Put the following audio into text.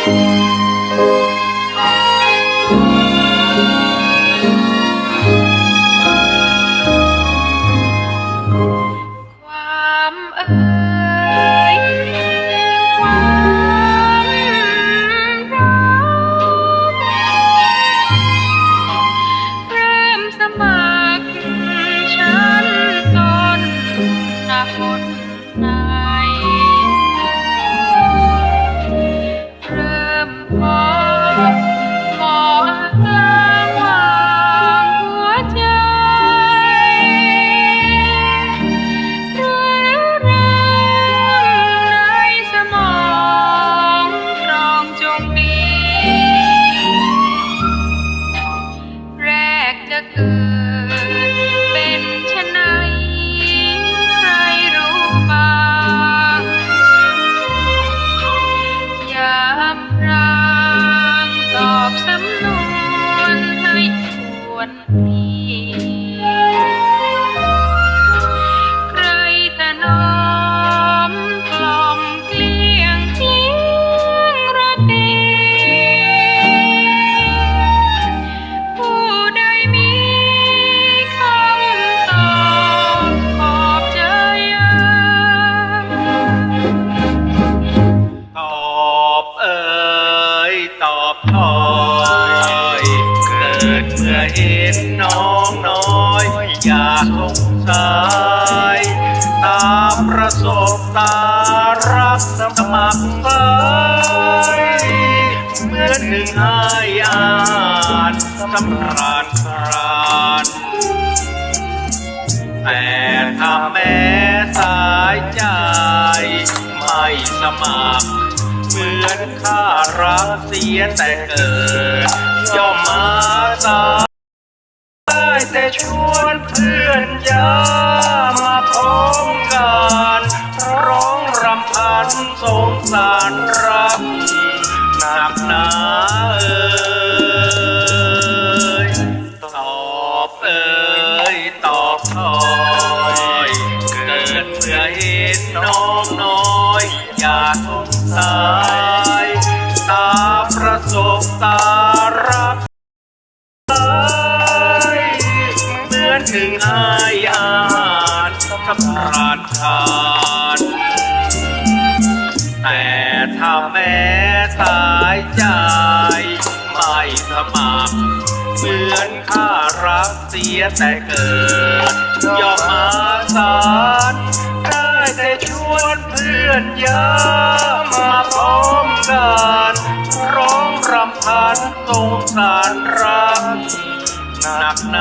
ความเอ่ยความรักเริ่มสมัครชั้น กจ อบถอยเกิดเมื่อเห็นน้องน้อย อยากสงสัยตาประสบตารักสมัครใจเหมือนหนึ่งหายานสำราญครานแต่ถ้าแม้สายใจไม่สมัคร มือนข้ารักเสียแต่เกิดย่อมมาสายได้แต่ชวนเพื่อนยามาพร้อมกันร้องรำพันสงสารรักหนักหนาเอ่ยตอบเอ่ย สงสัยตาประสบตารักเหมือนถึงอายอาหารสำราญทานแต่ถ้าแม้สายใจไม่สมัครเหมือนข้ารักเสียแต่เกิดยอมมาสารได้แต่ชวนเพื่อนยา พัน